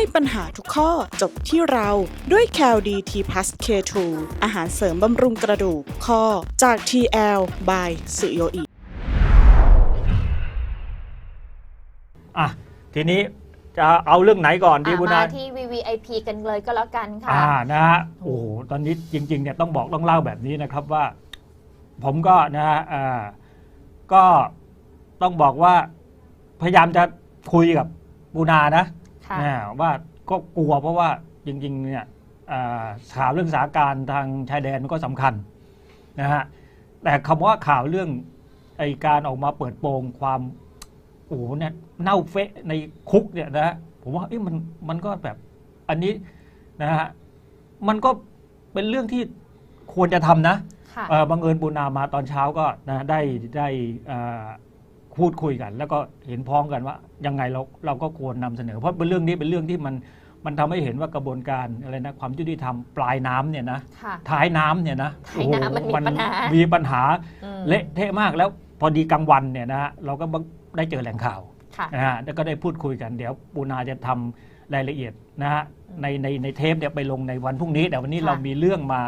ให้ปัญหาทุกข้อจบที่เราด้วย c a l d t p l u s K2 อาหารเสริมบำรุงกระดูกข้อจาก TL by สุโยอิอะ ทีนี้จะเอาเรื่องไหนก่อนดีอะบุญมานาที่ VVIP กันเลยก็แล้วกันค่ะ อ่านะฮะโอ้โหตอนนี้จริงๆเนี่ยต้องบอกต้องเล่าแบบนี้นะครับว่า ผมก็นะฮะอ่าก็ต้องบอกว่าพยายามจะคุยกับบูนานะค่ะ นะว่าก็กลัวเพราะว่าจริงๆเนี่ยอ่าข่าวเรื่องสถานการณ์ทางชายแดนมันก็สำคัญนะฮะแต่คำว่าข่าวเรื่องไอการออกมาเปิดโปงความโอ้โหเนี่ยเน่าเฟะในคุกเนี่ยนะฮะผมว่าเอ้ยมันมันก็แบบอันนี้นะฮะมันก็เป็นเรื่องที่ควรจะทำนะค่ะเอ่อบังเอิญปูนามาตอนเช้าก็นะได้ได้เอ่อ พูดคุยกัน แล้วก็เห็นพ้องกันว่ายังไงเราเราก็ควรนำเสนอ เพราะเป็นเรื่องนี้เป็นเรื่องที่มันมันทำให้เห็นว่ากระบวนการอะไรนะความยุติธรรมปลายน้ำเนี่ยนะค่ะท้ายน้ำเนี่ยนะท้ายน้ำมันมีปัญหามีปัญหาอืมเละเทะมากแล้วพอดีกลางวันเนี่ยนะฮะเราก็ได้เจอแหล่งข่าวค่ะนะฮะแล้วก็ได้พูดคุยกันเดี๋ยวปูนาจะทำรายละเอียดนะฮะในในในเทปเนี่ยไปลงในวันพรุ่งนี้ แต่วันนี้ค่ะเรามีเรื่องมา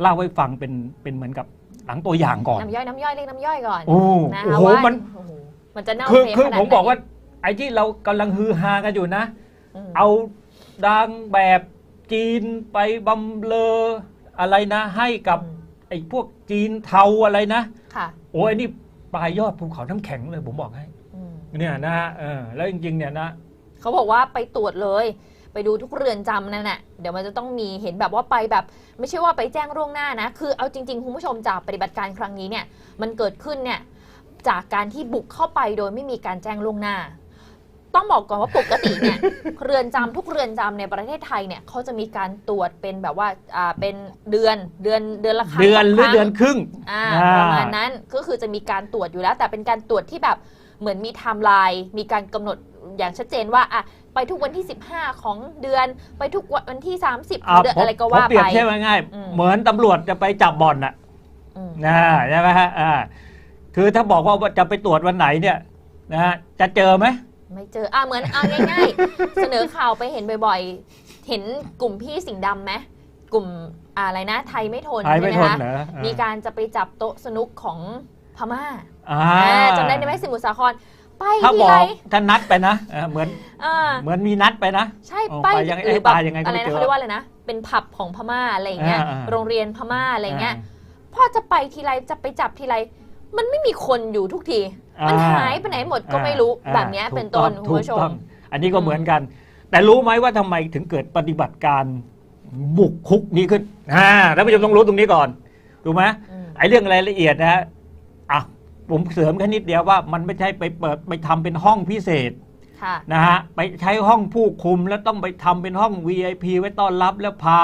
เล่าให้ฟังเป็นเป็นเหมือนกับ หลังตัวอย่างก่อน น้ำย่อยน้ำย่อยเรียกน้ำย่อยก่อนโอ้นะโอ้คะโหว่ามัน โอ้โหมันจะเน่าคือเฟะคือขนาดผมไหนบอกว่าไอ้ที่เรากำลังฮือฮากันอยู่นะ มเอาดังแบบจีนไปบำเลออะไรนะ ให้กับอืมไอ้พวกจีนเทาอะไรนะ ค่ะโอ้ยนี่ปลายยอดภูเขาน้ำแข็งเลยผมบอกให้อืมเนี่ยนะฮะเออแล้วจริงๆเนี่ยนะ เขาบอกว่าไปตรวจเลย ไปดูทุกเรือนจำนั่นแหละเดี๋ยวมันจะต้องมีเห็นแบบว่าไปแบบ ไม่ใช่ว่าไปแจ้งล่วงหน้านะ คือเอาจริงๆคุณผู้ชมจากปฏิบัติการครั้งนี้เนี่ยมันเกิดขึ้นเนี่ยจากการที่บุกเข้าไปโดยไม่มีการแจ้งล่วงหน้า ต้องบอกก่อนว่าปกติเนี่ยเรือนจำทุกเรือนจำในประเทศไทยเนี่ยเขาจะมีการตรวจเป็นแบบว่าอ่าเป็นเดือนเดือนเดือนละครั้งเดือนหรือสงครั้งเดือนครึ่งอ่าอ่าประมาณนั้นก็คือจะมีการตรวจอยู่แล้ว แต่เป็นการตรวจที่แบบเหมือนมีไทม์ไลน์มีการกำหนดอย่างชัดเจนว่าอะ ไปทุกวันที่ 15 ของเดือน ไปทุกวันที่ 30ของเดือนผมอะไรก็ผมว่าเปรียไปบเทียบง่ายๆอืมเหมือนตำรวจจะไปจับบ่อนน่ะอืมนะใช่ไหมฮะอ่าคือถ้าบอกว่าจะไปตรวจวันไหนเนี่ยนะฮะจะเจอไหมไม่เจออะเหมือนอะง่ายๆ เสนอข่าวไปเห็นบ่อยๆ เห็นกลุ่มพี่สิงห์ดำไหมกลุ่มอะไรนะ ไทยไม่ทนหายใช่ไม่ไหมทนคะเหรอมีการจะไปจับโต๊ะสนุกของพม่าอ่าอ่าจำได้ไหมสมุทรสาคร ไปถ้าที่บอไรกถ้านัดไปนะเออเหมือนอ่า เหมือนมีนัดไปนะ ใช่ออกไปไปยังไงหรือตาแบบยังไงก็อะไรไม่นะเจอเขาเรียกว่าอะไรนะ เป็นผับของพม่าอะไรอย่างเงี้ย อ่าอ่า โรงเรียนพม่าอะไรเงี้ยอ่าพ่อจะไปทีไรจะไปจับทีไร มันไม่มีคนอยู่ทุกทีมันอ่าหายไปไหนหมดก็ไม่รู้อ่าแบบเนี้ยถูกเป็นต้นองคุณผู้ชถูกต้ม องอันนี้ก็เหมือนกัน แต่รู้ไหมว่าทำไมถึงเกิดปฏิบัติการบุกคุกนี้ขึ้นอ่าท่านผู้ชมต้องรู้ตรงนี้ก่อน ถูกไหมอืม ไอ้เรื่องรายละเอียดนะฮะอะ ผมเสริมแค่นิดเดียวว่ามันไม่ใช่ไปเปิดไปทำเป็นห้องพิเศษค่ะนะฮะไปใช้ห้องผู้คุมแล้วต้องไปทำเป็นห้อง VIP ไว้ต้อนรับแล้วพา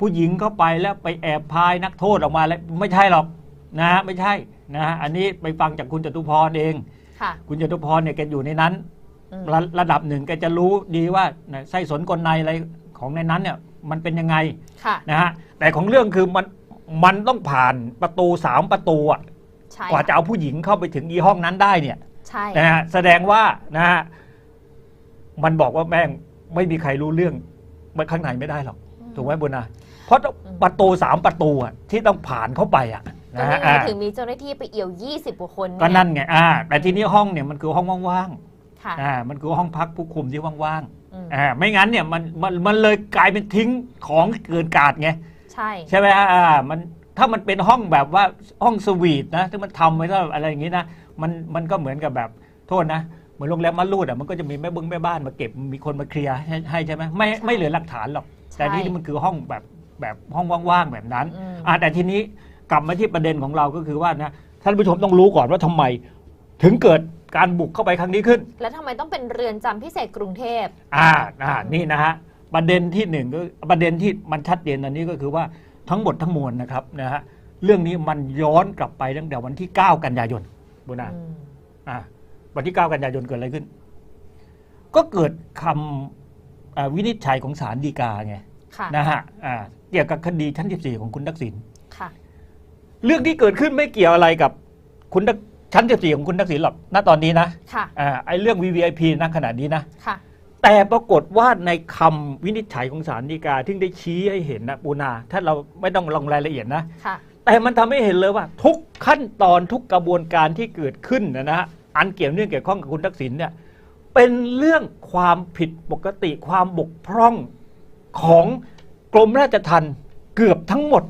ผู้หญิงเข้าไปแล้วไปแอบพายนักโทษออกมาแล้วไม่ใช่หรอกนะฮะไม่ใช่นะฮะอันนี้ไปฟังจากคุณจตุพรเองค่ะคุณจตุพรเนี่ยแกอยู่ในนั้นอืมระระดับหนึ่งแกจะรู้ดีว่าน่ะไส้สนกลในอะไรของในนั้นเนี่ยมันเป็นยังไงค่ะนะฮะแต่ของเรื่องคือมันมันต้องผ่านประตูสามประตูอะ ใช่ กว่าจะเอาผู้หญิงเข้าไปถึงอีห้องนั้นได้เนี่ยใช่ นะฮะแสดงว่านะฮะมันบอกว่าแม่งไม่มีใครรู้เรื่องมันข้างในไม่ได้หรอก ถูกไหมบุญนะเพราะประตูสามประตูอะที่ต้องผ่านเข้าไปอะก็นะนี่ฮะไงอ่าถึงมีเจ้าหน้าที่ไปเอี่ยว 20กว่าคนก็เยนั่นไงอ่าแต่ทีนี้ห้องเนี่ยมันคือห้องว่างค่ะ ๆอ่ามันคือห้องพักผู้คุมที่ว่างอืม ๆอ่าไม่งั้นเนี่ยมันมันมันเลยกลายเป็นทิ้งของเกินกาดไง ใช่ ใช่ไหมฮะอ่ามัน ถ้ามันเป็นห้องแบบว่าห้องสวีทนะที่มันทำไว้ถ้าอะไรอย่างงี้นะมันมันก็เหมือนกับแบบโทษนะเหมือนโรงแรมมารูดอะมันก็จะมีแม่บึงแม่บ้านมาเก็บมีคนมาเคลียร์ให้ให้ใช่ไหมไม่ไม่เหลือหลักฐานหรอกแต่นี่มันคือห้องแบบแบบห้องว่างๆแบบนั้นอืมอ่าแต่ทีนี้กลับมาที่ประเด็นของเราก็คือว่านะท่านผู้ชมต้องรู้ก่อนว่าทำไม ถึงเกิดการบุกเข้าไปครั้งนี้ขึ้น แล้วทำไมต้องเป็นเรือนจำพิเศษกรุงเทพอ่าอ่านี่นะฮะประเด็นที่หนึ่งก็ประเด็นที่มันชัดเจนอันนี้ก็คือว่า ทั้งหมดทั้งมวลนะครับนะฮะเรื่องนี้มันย้อนกลับไปตั้งแต่วันที่ 9 กันยายนบุญนาอืมอ่าวันที่ 9 กันยายนเกิดอะไรขึ้น ก็เกิดคำอ่าวินิจฉัยของศาลฎีกาไงค่ะนะฮะอ่าเกี่ยวกับคดีชั้น 14 ของคุณทักษิณค่ะเรื่องที่เกิดขึ้นไม่เกี่ยวอะไรกับคุณทักชั้น 14 ของคุณทักษิณหรอกณตอนนี้นะค่ะอ่าไอ้เรื่อง VVIP ณขณะนี้นะค่ะ แต่ปรากฏว่าในคำวินิจฉัยของศาลฎีกาที่ได้ชี้ให้เห็นนะปูนา ถ้าเราไม่ต้องลงรายละเอียดนะค่ะแต่มันทำให้เห็นเลยว่า ทุกขั้นตอนทุกกระบวนการที่เกิดขึ้นนะนะฮะอันเกี่ยวเนื่องเกี่ยวข้องกับคุณทักษิณเนี่ยเป็นเรื่องความผิดปกติความบกพร่องของกรมราชทัณฑ์เกือบทั้งหมด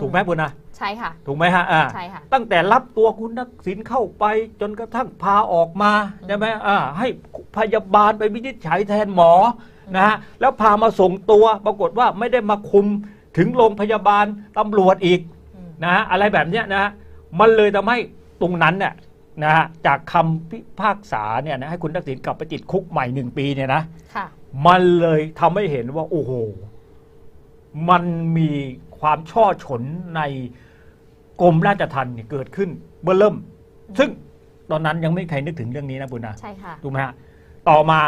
ถูกไหมปุณนะ ใช่ค่ะ ถูกไหมฮะอ่าใช่ค่ะ ตั้งแต่รับตัวคุณทักษิณเข้าไปจนกระทั่งพาออกมาใช่ไหมอ่าให้พยาบาลไปวินิจฉัยแทนหมอนะฮะแล้วพามาส่งตัวปรากฏว่าไม่ได้มาคุมถึงโรงพยาบาลตำรวจอีกอืมนะฮะอะไรแบบเนี้ยนะฮะมันเลยทำให้ตรงนั้นเนี่ยนะฮะจากคำพิพากษาเนี่ยนะให้คุณทักษิณกลับไปติดคุกใหม่หนึ่งปีเนี่ยนะค่ะมันเลยทำให้เห็นว่า โอ้โห มันมี ความช่อฉนในกรมราชทัณฑ์เนี่ยเกิดขึ้นเบื้อเริ่ม ซึ่งตอนนั้นยังไม่มีใครนึกถึงเรื่องนี้นะบุญนาใช่ค่ะ ถูกไหมฮะต่อมา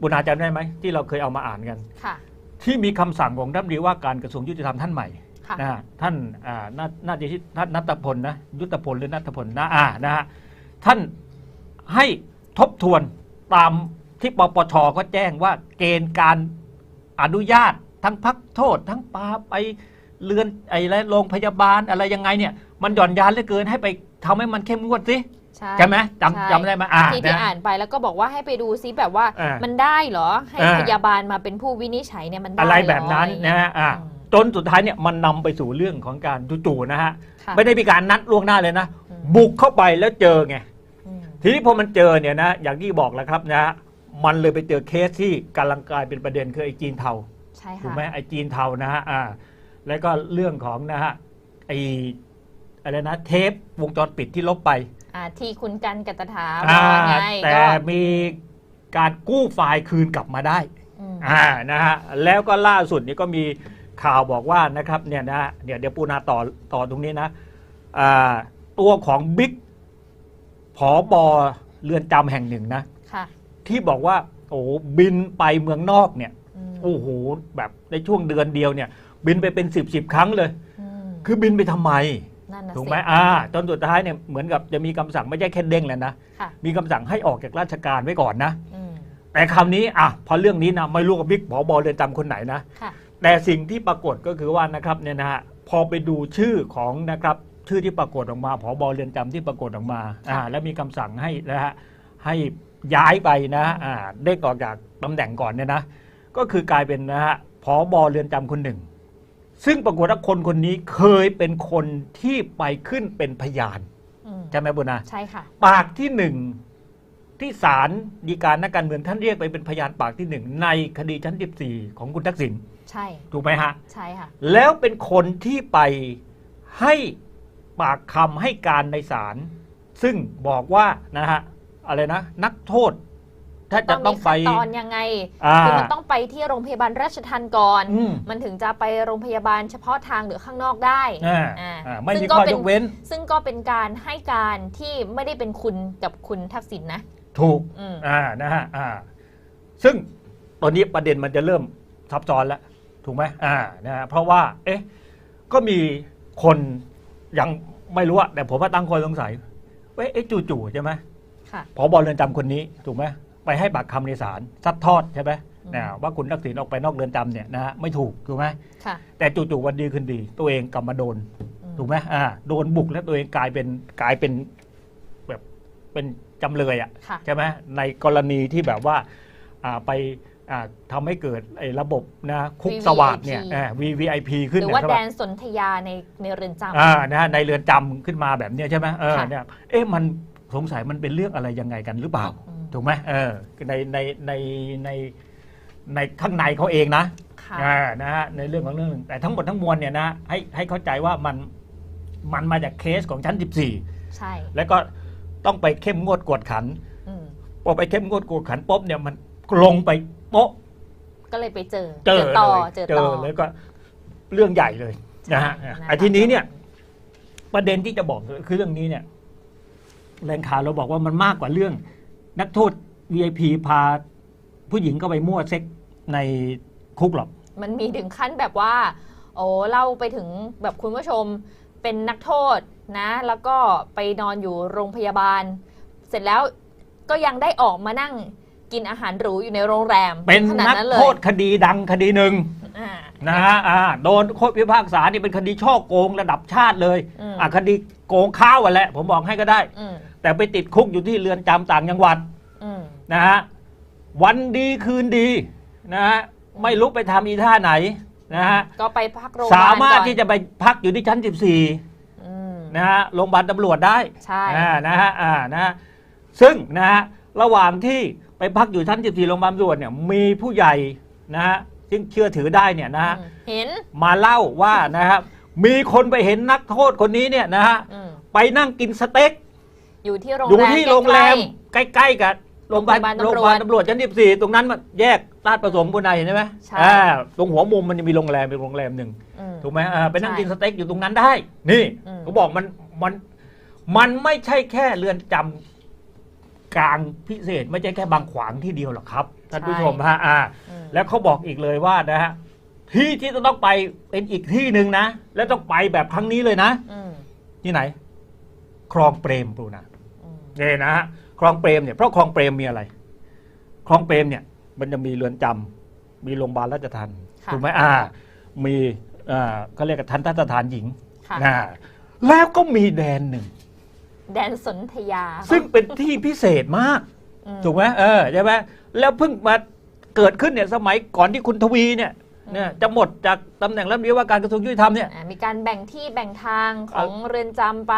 บุญนาจำได้ไหมที่เราเคยเอามาอ่านกัน ค่ะ ที่มีคำสั่งของรัฐมนตรีว่าการกระทรวงยุติธรรมท่านใหม่ค่ะ นะฮะท่านอ่าน่าน่าจะชื่อท่านนัตพลนะยุทธพลหรือนัตพลนะอ่านะฮะท่านให้ทบทวนตามที่ปปชก็แจ้งว่าเกณฑ์การอนุญาตทั้งพักโทษ ทั้งปาไป เรือนไอ้ไรโรงพยาบาลอะไรยังไงเนี่ย มันหย่อนยานเหลือเกินให้ไปทำให้มันเข้มงวดสิใช่ใช่ไหมใช่จำจำได้ไหมอ่าที่ที่นะอ่านไปแล้วก็บอกว่าให้ไปดูซิแบบว่าอ่ามัมันได้เหรอให้อ่าพยาบาลมาเป็นผู้วินิจฉัยเนี่ยมันได้อะไรเหแบบนั้นอไรนะเงี้ยฮะอ่าอืมจนสุดท้ายเนี่ยมันนำไปสู่เรื่องของการจู่ๆนะฮะค่ะไม่ได้มีการนัดล่วงหน้าเลยนะอืมบุกเข้าไปแล้วเจอไงอืมทีนี้พอมันเจอเนี่ยนะอย่างที่บอกแล้วครับนะฮะมันเลยไปเจอเคสที่กำลังกลายเป็นประเด็นคือไอ้จีนเทาใช่ถูกค่ะไหมไอ้จีนเทานะฮะอ่า แล้วก็เรื่องของนะฮะไอ้อะไรนะเทปวงจรปิดที่ลบไปอ่าที่คุณกันกัตถาอ่าว่าไงแต่ก็มีการกู้ไฟล์คืนกลับมาได้อืมอ่านะฮะแล้วก็ล่าสุดนี่ก็มีข่าวบอกว่านะครับเนี่ยนะเดี๋ยวเดี๋ยวปูนาต่อต่อตรงนี้นะอ่าตัวของบิ๊กผอบอเรือนจำแห่งหนึ่งนะค่ะที่บอกว่าโอ้โหบินไปเมืองนอกเนี่ยอืมโอ้โหแบบในช่วงเดือนเดียวเนี่ย บินไปเป็นสิบสิบครั้งเลย อืมคือบินไปทำไมนั่นนะถูกสิไหมอ่าจนสุดท้ายเนี่ยเหมือนกับจะมีคำสั่งไม่ใช่แค่เด้งแล้วนะ ค่ะ มีคำสั่งให้ออกจากราชการไว้ก่อนนะ อืมแต่คำนี้อะพอเรื่องนี้นะไม่รู้กับบิ๊กผอบอเรือนจำคนไหนนะ ค่ะ แต่สิ่งที่ปรากฏก็คือว่านะครับเนี่ยนะฮะพอไปดูชื่อของนะครับชื่อที่ปรากฏออกมาผอบอเรือนจำที่ปรากฏออกมาอ่าแล้วมีคำสั่งให้นะฮะให้ย้ายไปนะอ่าเด้งออกจากตำแหน่งก่อนเนี่ยนะก็คือกลายเป็นนะฮะผอบอเรือนจำคนหนึ่ง ซึ่งปรากฏว่าคนคนนี้เคยเป็นคนที่ไปขึ้นเป็นพยานอืมใช่ไหมบุญนะใช่ค่ะ ปากที่หนึ่งที่ศาลฎีการนักการเมืองท่านเรียกไปเป็นพยานปากที่หนึ่งในคดีชั้น 14 ของคุณทักษิณใช่ถูกไหมฮะ ใช่ค่ะ แล้วเป็นคนที่ไปให้ปากคำให้การในศาลซึ่งบอกว่านะฮะอะไรนะ นักโทษ ถ้าจะต้องไปมีขั้นตอนยังไงอ่าคือมันต้องไปที่โรงพยาบาลราชทันก่อนอืมมันถึงจะไปโรงพยาบาลเฉพาะทางหรือข้างนอกได้อ่าอ่าอ่าไม่ซึ่มีงก็ข้อเป็นยกเว้น ซึ่งก็เป็นการให้การที่ไม่ได้เป็นคุณกับคุณทักษิณนะ ถูกอืมอ่านะฮะอ่าซึ่งตอนนี้ประเด็นมันจะเริ่มซับซ้อนแล้วถูกไหมอ่านะฮะเพราะว่า เอ๊ะก็มีคนยังไม่รู้อะแต่ผมว่าตั้งข้อสงสัยเว้ยเอ๊ะจู่ๆใช่ไหมค่ะพอบอเรือนจำคนนี้ถูกไหม ไปให้ปากคำในศาลซัดทอดใช่ไหมอืมนะว่าคุณทักษิณออกไปนอกเรือนจำเนี่ยนะฮะไม่ถูกถูกไหมค่ะแต่จู่ๆวันดีคืนดี ตัวเองกลับมาโดนอืมถูกไหมอ่าโดนบุกแล้วตัวเองกลายเป็นกลายเป็นแบบเป็นจำเลยอะค่ะใช่ไหมในกรณีที่แบบว่าอ่าไปอ่าทำให้เกิดไอ้ระบบนะคุก VVIP สวาดเนี่ยอ่า VVIP ขึ้นหรือเนี่ยว่าใช่แดปะนสนธยาในในเรือนจำอ่านะฮะในเรือนจำขึ้นมาแบบเนี้ยใช่ไหมเออค่ะเนี่ยเอ๊ะมันสงสัยมันเป็นเรื่องอะไรยังไงกันหรือเปล่าอืม ถูกไหมเออในในในในในข้างในเขาเองนะค่ะอ่านะฮะในเรื่องของเรื่องหนึ่งแต่ทั้งหมดทั้งมวลเนี่ยนะให้ให้เข้าใจว่ามันมันมาจากเคสของชั้น14ใช่แล้วก็ต้องไปเข้มงวดกวดขันอืมพอไปเข้มงวดกวดขันปุ๊บเนี่ยมันลงไปโป๊ะ ก็เลยไปเจอเจอต่อเลยเจอเจต่ออแล้วก็เรื่องใหญ่เลยนะฮะใช่ไอ้ทีนี้เนี่ย ประเด็นที่จะบอกคือเรื่องนี้เนี่ยแรงข่าวเราบอกว่ามันมากกว่าเรื่อง นักโทษ VIP พาผู้หญิงเข้าไปมั่วเซ็กในคุกหรอก มันมีถึงขั้นแบบว่า โอ้เล่าไปถึงแบบคุณผู้ชมเป็นนักโทษนะ แล้วก็ไปนอนอยู่โรงพยาบาล เสร็จแล้วก็ยังได้ออกมานั่งกินอาหารหรูอยู่ในโรงแรมเป็นขนาดนักนั้นเลโทยษคดีดังคดีหนึ่งอ่านะฮะอ่าโดนโทษพิพากษานี่เป็นคดีช่อโกงระดับชาติเลยอืมอะคดีโกงข้าวอะแหละ ผมบอกให้ก็ได้อืม แต่ไปติดคุกอยู่ที่เรือนจำต่างจังหวัดอืมนะฮะวันดีคืนดีนะฮะไม่รู้ไปทำอีท่าไหนนะฮะก็ไปพักโรงพยาบาลสามารถก่อนที่จะไปพักอยู่ที่ชั้น 14อืมนะฮะโรงพยาบาลตำรวจได้ใช่อ่านะฮะอ่านะฮะซึ่งนะฮะระหว่างที่ไปพักอยู่ชั้น 14 โรงพยาบาลตำรวจเนี่ยมีผู้ใหญ่นะฮะซึ่งเชื่อถือได้เนี่ยนะฮะอืมเห็นมาเล่าว่านะครับมีคนไปเห็นนักโทษคนนี้เนี่ยนะฮะอืมไปนั่งกินสเต็ก อยู่ที่โรงอยู่แรมที่โรงแรมใกล้ ใกล้ๆกับโรงพยาบาลโรโรงงพพยาบาลยาบาลตำรวจชั้น14 ตรงนั้นมันแยกลาดประสมกุนายเห็นไหมใช่ อ่าตรงหัวมุมมันจะมีโรงแรมเป็นโรงแรมหนึ่งๆอืม ถูกไหมอ่าไปนั่งใช่กินสเต็กอยู่ตรงนั้นได้ นี่อืม เขาบอกมันมันมันไม่ใช่แค่เรือนจำกลางพิเศษ ไม่ใช่แค่บางขวางที่เดียวหรอกครับท่านผู้ชมฮะอ่า อืมแล้วเขาบอกอีกเลยว่านะฮะที่ที่จะต้องไปเป็นอีกที่หนึ่งนะ แล้วต้องไปแบบครั้งนี้เลยนะ อืมที่ไหน คลองเปรมปูนะอืม เนี่ยนะฮะคลองเปรมเนี่ยเพราะคลองเปรมมีอะไร คลองเปรมเนี่ยมันจะมีเรือนจำมีโรงพยาบาลราชทัณฑ์ค่ะถูกไหมอ่า มีอ่าเขาเรียกกันทันทสถานหญิงค่ะนะแล้วก็มีแดนหนึ่ง แดนสนธยา ซึ่งเป็นที่พิเศษมากอืมถูกไหมเออใช่ไหมแล้วเพิ่งมาเกิดขึ้นเนี่ยสมัยก่อนที่คุณทวีเนี่ย เนี่ยจะหมดจากตำแหน่งรัฐมนตรีว่าการกระทรวงยุติธรรมเนี่ยอ่ามีการแบ่งที่แบ่งทางของเรือนจำไป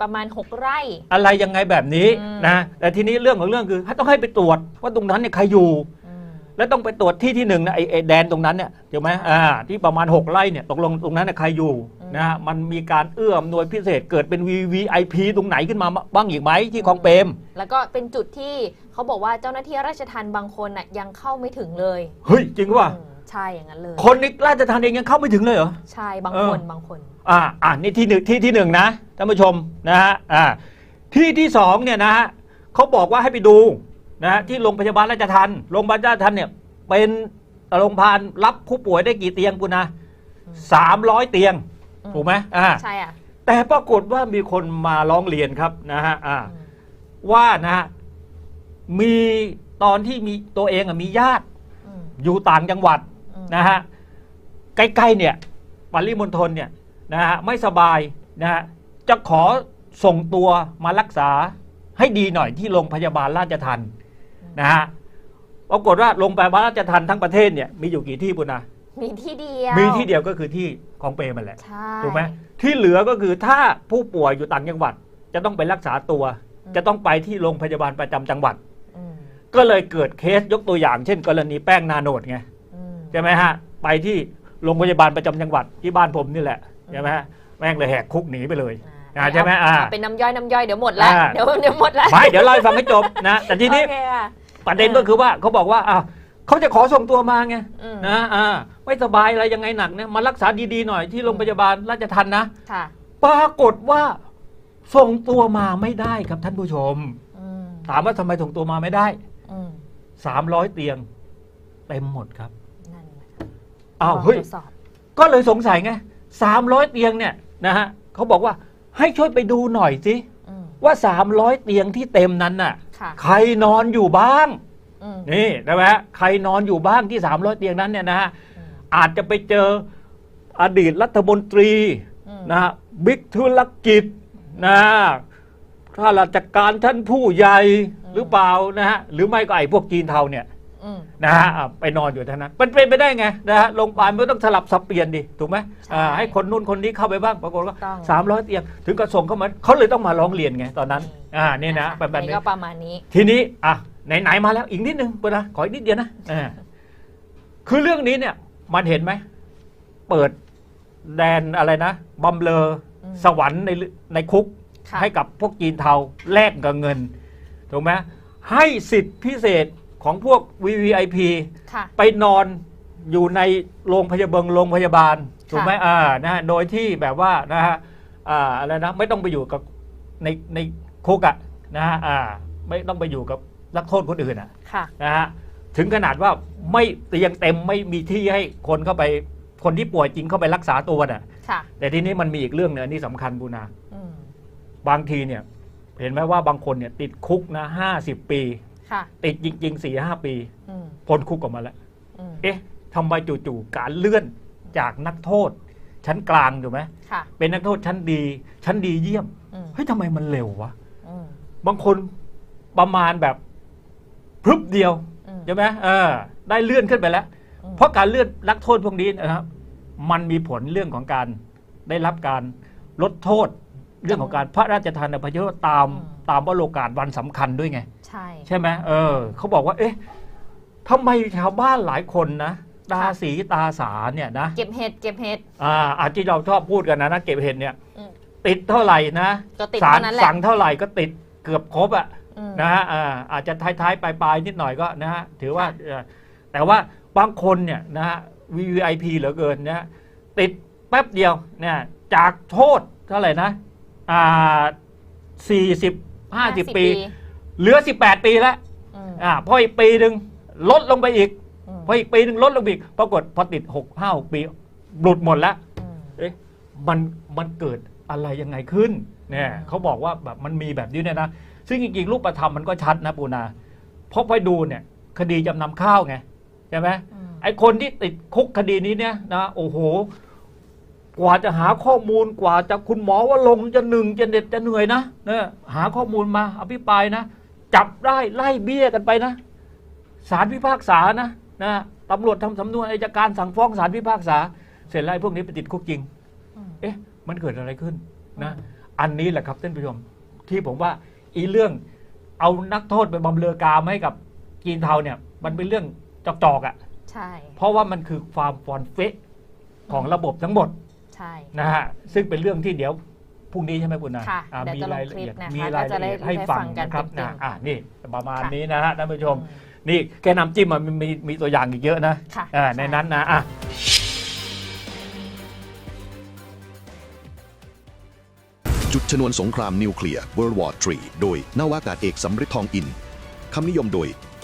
ประมาณ 6 ไร่ อะไรยังไงแบบนี้อืมนะแต่ทีนี้เรื่องของเรื่องคือต้องให้ไปตรวจว่าตรงนั้นเนี่ยใครอยู่อืมแล้วต้องไปตรวจที่ที่หนึ่งนะไอ้ไอ้แดนตรงนั้นเนี่ยถูกไหมอ่าที่ประมาณ 6 ไร่เนี่ยตกลงตรงนั้นน่ะใครอยู่นะฮะมันมีการเอื้ออำนวยพิเศษเกิดเป็น VVIP ตรงไหนขึ้นมาบ้างอีกไหมที่คลองเปรมแล้วก็เป็นจุดที่เขาบอกว่าเจ้าหน้าที่ราชทัณฑ์บางคนน่ะยังเข้าไม่ถึงเลยเฮ้ยจริงป่ะอืม ใช่อย่างนั้นเลย คนในราชทานเองยังเข้าไม่ถึงเลยเหรอ ใช่บางเออคนบางคน อ่าอ่านี่ที่หนึ่งที่ที่หนึ่งนะท่านผู้ชมนะฮะอ่าที่ที่สองเนี่ยนะฮะเขาบอกว่าให้ไปดูนะฮะที่โรงพยาบาลราชทันโรงพยาบาลราชทันเนี่ยเป็นโรงพยาบาลรับผู้ป่วยได้กี่เตียงคุณนะอืม สามร้อยเตียงอืมถูกไหมอ่าใช่อะแต่ปรากฏว่ามีคนมาร้องเรียนครับนะฮะอ่า อืมว่านะฮะมีตอนที่มีตัวเองอะมีญาติอืมอยู่ต่างจังหวัดอืม นะฮะใกล้ๆเนี่ยปริมณฑลเนี่ยนะฮะไม่สบายนะฮะจะขอส่งตัวมารักษาให้ดีหน่อยที่โรงพยาบาลราชทันนะฮะปรากฏว่าโรงพยาบาลราชทันทั้งประเทศเนี่ยมีอยู่กี่ที่ปุณนะมีที่เดียวมีที่เดียวก็คือที่ของเปรมมันแหละใช่ถูกไหมที่เหลือก็คือถ้าผู้ป่วยอยู่ต่างจังหวัด จะต้องไปรักษาตัว จะต้องไปที่โรงพยาบาลประจำจังหวัดอืมก็เลยเกิดเคสยกตัวอย่าง เช่น กรณีแป้งนาโนดไงอืม ใช่ไหมฮะ ไปที่โรงพยาบาลประจำจังหวัดที่บ้านผมนี่แหละใช่ไหมฮะแม่งเลยแหกคุกหนีไปเลยอ่าอ่าใช่ไหมอ่าเป็นน้ำย่อยน้ำย่อยเดี๋ยวหมดแล้วอ่าเดี๋ยวเดี๋ยวหมดแล้วไม่เดี๋ยวเล่าให้ฟังให้จบนะแต่ทีนี้โอเคค่ะประเด็นก็คือว่าเขาบอกว่าอ้าวเขาจะขอส่งตัวมาไงอืมนะอ่าไม่สบายอะไรยังไงหนักเนี่ยมารักษาดีๆหน่อยที่โรงพยาบาลราชทันนะค่ะปรากฏว่าส่งตัวมาไม่ได้ครับท่านผู้ชมอืมถามว่าทำไมส่งตัวมาไม่ได้อืม300เตียงเต็มหมดครับนั่นนะคะ อ้าวลงเฮ้ย ตรวจสอบ ก็เลยสงสัยไง300เตียงเนี่ยนะฮะเขาบอกว่าให้ช่วยไปดูหน่อยสิอืมว่า300เตียงที่เต็มนั้นน่ะ ค่ะใครนอนอยู่บ้าง อืมนี่นะฮะใครนอนอยู่บ้างที่ 300 เตียงนั้นเนี่ยนะฮะอืมอาจจะไปเจออดีตรัฐมนตรีอืมนะฮะบิ๊กธุรกิจนะข้าราชการท่านผู้ใหญ่หรือเปล่านะฮะหรือไม่ก็ไอ้พวกจีนเทาเนี่ยอืม นะฮะอะไปนอนอยู่เท่านั้นมันเป็นไปได้ไงนะฮะโรงพยาบาลมันต้องสลับสับเปลี่ยนดิถูกไหมใช่อ่าให้คนนู้นคนนี้เข้าไปบ้างปรากฏว่าต้องสามร้อยเตียงถึงกระส่งเข้ามาเขาเลยต้องมาร้องเรียนไงตอนนั้นอ่านี่นะคแบบแบบนี้ก็ประมาณนี้ ทีนี้อะไหนๆมาแล้วอีกนิดนึงปุณนะขออีกนิดเดียวนะอ่าคือเรื่องนี้เนี่ย มันเห็นไหมเปิดแดนอะไรนะบำเลออมสวรรค์ในในคุกค่ะให้กับพวกจีนเทาแลกกับเงินถูกไหมให้สิทธิพิเศษ ของพวก VVIP ค่ะ ไปนอนอยู่ในโรงพยาบาลโรงพยาบาลถูกไหมอ่านะฮะโดยที่แบบว่านะฮะอ่าอะไรนะไม่ต้องไปอยู่กับในในคุกอะนะฮะอ่าไม่ต้องไปอยู่กับนักโทษคนอื่นอะค่ะ นะฮะถึงขนาดว่าไม่เตียงเต็มไม่มีที่ให้คนเข้าไปคนที่ป่วยจริงเข้าไปรักษาตัวน่ะ ค่ะ แต่ทีนี้มันมีอีกเรื่องหนึงอันนี่สำคัญบูนา อืม บางทีเนี่ย เห็นไหมว่าบางคนเนี่ยติดคุกนะห้าสิบปี ค่ะ ติดจริงๆสี่ห้าปีอืมพ้นคุกออกมาแล้ว อืมเอ๊ะทำไมจู่ๆการเลื่อนจากนักโทษ ชั้นกลางถูกไหมค่ะเป็นนักโทษชั้นดี ชั้นดีเยี่ยมอืมเฮ้ยทำไมมันเร็ววะ อืมบางคนประมาณแบบพรึบเดียวอืมใช่ไหมเออ ได้เลื่อนขึ้นไปแล้วอืมเพราะการเลื่อนนักโทษพวกนี้นะครับ มันมีผลเรื่องของการได้รับการลดโทษ เรื่องของการพระราชทานอภัยโทษตามอืม ตามวโรกาสวันสำคัญด้วยไง ใช่ใช่ไหมเออเขาบอกว่า เอ๊ะทำไมชาวบ้านหลายคนนะตาสีตาสาเนี่ยนะเก็บเห็ดเก็บเห็ดอ่าอาที่เราชอบพูดกันนะนะเก็บเห็ดเนี่ยอืมติดเท่าไหร่นะก็ติดศาลเท่านั้นแหละสั่งเท่าไหร่ก็ติดเกือบครบอะอืมนะฮะอ่าอาจจะท้ายๆปลายๆนิดหน่อยก็นะฮะถือว่าเอ่อแต่ว่าบางคนเนี่ยนะฮะ VVIP เหลือเกินนะฮะติดแป๊บเดียวเนี่ยจากโทษเท่าไหร่นะอ่าสี่สิบ ห้าสิบปี เหลือสิบแปดปีแล้วอืมอ่าพออีกปีหนึ่งลดลงไปอีก อืมพออีกปีหนึ่งลดลงไปอีก ปรากฏพอติดหกห้าหกปีหลุดหมดแล้ว อืม เอ๊ะมันมันเกิดอะไรยังไงขึ้นเนี่ยอืมเขาบอกว่าแบบมันมีแบบนี้เนี่ยนะซึ่งจริงๆรูปธรรมมันก็ชัดนะปูนาเพราะไปดูเนี่ยคดีจำนำข้าวไงใช่ไหมอืม ไอ้คนที่ติดคุกคดีนี้เนี่ยนะโอ้โห กว่าจะหาข้อมูลกว่าจะคุณหมอว่าลงค์จะหนึ่งจะเด็ดจะเหนื่อยนะเนี่ยหาข้อมูลมาอภิปรายนะ จับได้ไล่เบี้ยกันไปนะศาลพิพากษานะนะตำรวจทำสำนวนอัยการสั่งฟ้องศาลพิพากษา เสร็จแล้วไอ้พวกนี้ไปติดคุกจริงอืมเอ๊ะ มันเกิดอะไรขึ้นนะอันนี้แหละครับท่านผู้ชมที่ผมว่าอีเรื่องเอานักโทษไปบำเรอกามให้กับจีนเทาเนี่ยมันเป็นเรื่องจอกๆอะ่ะใช่เพราะว่ามันคือความฟอนเฟะของระบบทั้งหมด ใช่นะฮะซึ่งเป็นเรื่องที่เดี๋ยวพรุ่งนี้ใช่ไหมคุณนะค่ะอ่าเดี๋ยวมีจะลงรายละเอียดคลิปนะคะมีรายละเอียดก็จะได้ให้ฟังได้ฟังกันนะครับเต็มๆนะอ่านี่ประมาณค่ะ นี้นะฮะท่านผู้ชมอืมนี่แกน้ำจิ้มมันมีมีตัวอย่างอีกเยอะนะค่ะอ่าใช่ในนั้นนะอะจุดชนวนสงครามนิวเคลียร์ World War III โดยนาวากาศเอกสำริดทองอิน คำนิยมโดย